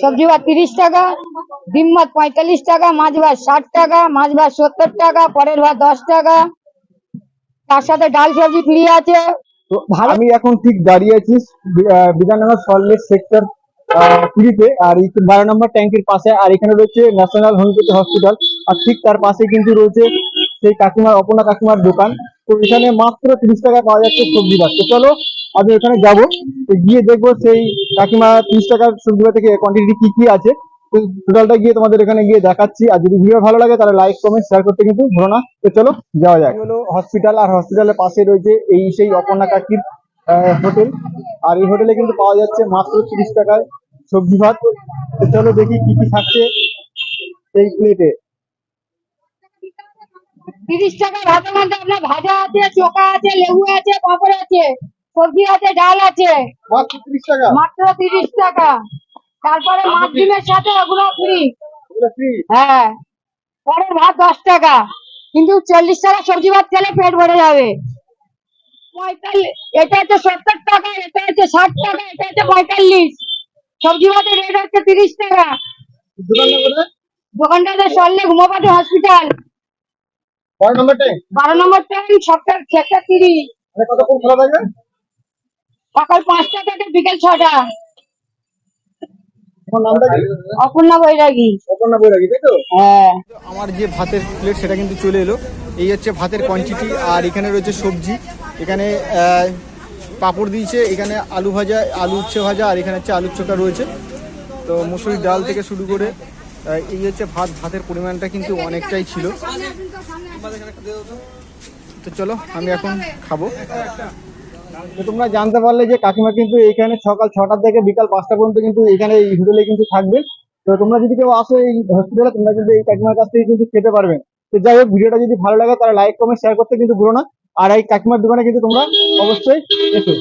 সবজি ভাত তিরিশ টাকা, ডিম ভাত পঁয়তাল্লিশ টাকা, মাছ ভাত ষাট টাকা, মাছ ভাত সত্তর টাকা, পরের ভাত দশ টাকা। তার সাথে ডাল সবজি ফ্রি আছে। আমি এখন ঠিক দাঁড়িয়ে আছি বিধাননগর সল্টলেক সেক্টর কুড়িতে, আর বারো নম্বর ট্যাঙ্কের পাশে, আর এখানে রয়েছে ন্যাশনাল হোমিওপ্যাথি হসপিটাল, আর ঠিক তার পাশে কিন্তু রয়েছে সেই কাকিমার, অপর্ণা কাকিমার দোকান। তো এখানে মাত্র তিরিশ টাকা পাওয়া যাচ্ছে সবজি ভাত। চলো, আমি ওখানে যাব। গিয়ে দেখব সেই কাকিমা তিরিশ টাকার সবজি ভাত থেকে কোয়ান্টিটি কি কি আছে। তো টোটালটা গিয়ে তোমাদের এখানে গিয়ে দেখাচ্ছি। আর যদি ভিডিও ভালো লাগে তাহলে লাইক কমেন্ট শেয়ার করতে কিন্তু ভুলো না। তো চলো যাওয়া যাক। হলো হসপিটাল আর হসপিটালের পাশে রয়েছে এই সেই অপর্ণা কাকির হোটেল আর এই হোটেলে কিন্তু পাওয়া যাচ্ছে মাত্র তিরিশ টাকায় সবজি ভাত। তো চলো দেখি কি কি থাকছে এই প্লেটে তিরিশ টাকা ভাতের মধ্যে আপনার ভাজা আছে চোখা আছে লেবু আছে পাঁপড় আছে। সবজি আছে ডাল আছে। মাত্র তিরিশ টাকা। তারপরে মাছ ডিমের সাথে ওগুলো ফ্রি। হ্যাঁ। পরের ভাত দশ টাকা। কিন্তু চল্লিশ টাকা সবজি ভাত খেলে পেট ভরে যাবে। পঁয়তাল্লিশ এটা হচ্ছে সত্তর টাকা এটা হচ্ছে ষাট টাকা এটা হচ্ছে পঁয়তাল্লিশ। সবজি ভাতের রেট হচ্ছে তিরিশ টাকা। দোকানটা? দোকানটাতে সরলে ঘুমোপাতি হসপিটাল বারো নম্বর ট্যাঙ্ক বারো নম্বর সপ্তাহ সেক্টর তিরিশ। মানে কতক্ষণ খোলা থাকবে? সকাল পাঁচটা থেকে বিকেল ছটা তোমার নামটা কি অপর্ণা বৈরাগী। অপর্ণা বৈরাগী তাই তো? হ্যাঁ। আমার যে ভাতের প্লেট সেটা কিন্তু চলে এলো। এই হচ্ছে ভাতের কোয়ান্টিটি আর এখানে রয়েছে সবজি। এখানে পাঁপড় দিয়েছে এখানে আলু ভাজা আলু উচ্ছে ভাজা আর এখানে হচ্ছে আলুর চোখা রয়েছে। তো মুসুরির ডাল থেকে শুরু করে এই হচ্ছে ভাত ভাতের পরিমাণটা কিন্তু অনেকটাই ছিল। তো চলো আমি এখন খাব। তোমরা জানতে পারলে যে কাকিমা কিন্তু এইখানে সকাল ছটা থেকে বিকাল পাঁচটা পর্যন্ত কিন্তু এখানে এই হোটেলে কিন্তু থাকবে। তো তোমরা যদি কেউ আসো এই হসপিটালে তোমরা কিন্তু এই কাকিমার কাছ থেকে কিন্তু খেতে পারবে। তো যাই হোক, ভিডিওটা যদি ভালো লাগে তাহলে লাইক কমেন্ট শেয়ার করতে কিন্তু ভুলো না। আর এই কাকিমার দোকানে কিন্তু তোমরা অবশ্যই এসো।